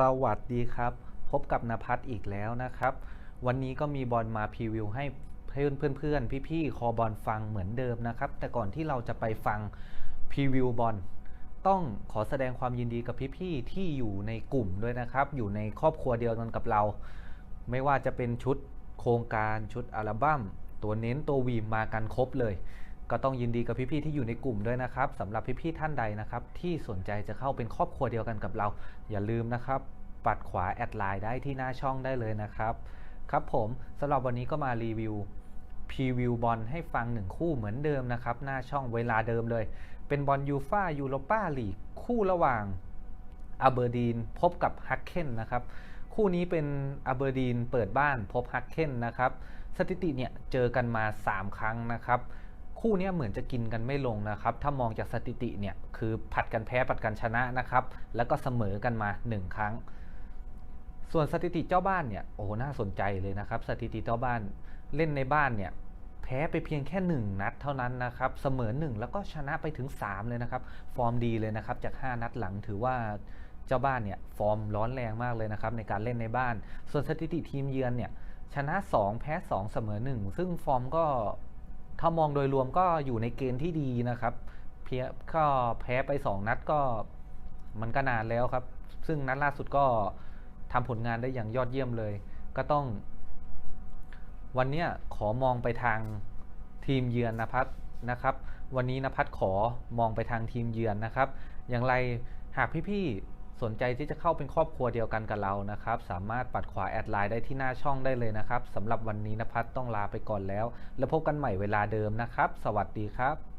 สวัสดีครับ พบกับนภัสอีกแล้วนะครับ วันนี้ก็มีบอลมาพรีวิวให้เพื่อนเพื่อนพี่ๆคอบอลฟังเหมือนเดิมนะครับ แต่ก่อนที่เราจะไปฟังพรีวิวบอลต้องขอแสดงความยินดีกับพี่ๆที่อยู่ในกลุ่มด้วยนะครับ อยู่ในครอบครัวเดียวกันกับเรา ไม่ว่าจะเป็นชุดโครงการชุดอัลบั้มตัวเน้นตัววีมมากันครบเลย ก็ต้องยินดีกับพี่ๆที่อยู่ในกลุ่มด้วยนะครับสำหรับพี่ๆท่านใดนะครับ ที่สนใจจะเข้าเป็นครอบครัวเดียวกันกับเรา อย่าลืมนะครับ ปัดขวาแอดไลน์ได้ที่หน้าช่องได้เลยนะครับ ครับผมสำหรับวันนี้ก็มารีวิวพรีวิวบอลให้ฟังหนึ่งคู่เหมือนเดิมนะครับ หน้าช่องเวลาเดิมเลย เป็นบอลยูฟายูโรปาลีกคู่ระหว่างอาเบอร์ดีนพบกับฮักเคนนะครับ คู่นี้เป็นอาเบอร์ดีนเปิดบ้านพบฮักเคนนะครับ สถิติเนี่ยเจอกันมา 3 ครั้งนะครับ คู่นี้เหมือนจะกินกันไม่ลงนะครับ ถ้ามองจากสถิติเนี่ยคือผัดกันแพ้ผัดกันชนะนะครับ แล้วก็เสมอกันมา 1 ครั้ง ส่วนสถิติเจ้าบ้านเนี่ยโอ้น่าสนใจเลยนะครับ สถิติเจ้าบ้านเล่นในบ้านเนี่ยแพ้ไปเพียงแค่ 1 นัดเท่านั้นนะครับ เสมอ 1 แล้วก็ชนะไปถึง 3 เลยนะครับ ฟอร์มดีเลยนะครับ จาก 5 นัดหลังถือว่าเจ้าบ้านเนี่ยฟอร์มร้อนแรงมากเลยนะครับในการเล่นในบ้าน ส่วนสถิติทีมเยือนเนี่ยชนะ 2 แพ้ 2 เสมอ 1 ซึ่งฟอร์มก็ ถ้ามองโดยรวมก็อยู่ในเกณฑ์ที่ดีนะครับ เพียก็แพ้ไป 2 นัดก็มันก็นานแล้วครับ ซึ่งนัดล่าสุดก็ทำผลงานได้อย่างยอดเยี่ยมเลย ก็ต้อง วันเนี้ยขอมองไปทางทีมเยือนนภัสนะครับ วันนี้นภัสขอมองไปทางทีมเยือนนะครับ อย่างไรหากพี่ๆ สนใจที่จะเข้าเป็นครอบครัวเดียวกันกับเรานะครับ สามารถปัดขวาแอดไลน์ได้ที่หน้าช่องได้เลยนะครับสำหรับวันนี้นภัสต้องลาไปก่อนแล้ว แล้วพบกันใหม่เวลาเดิมนะครับ สวัสดีครับ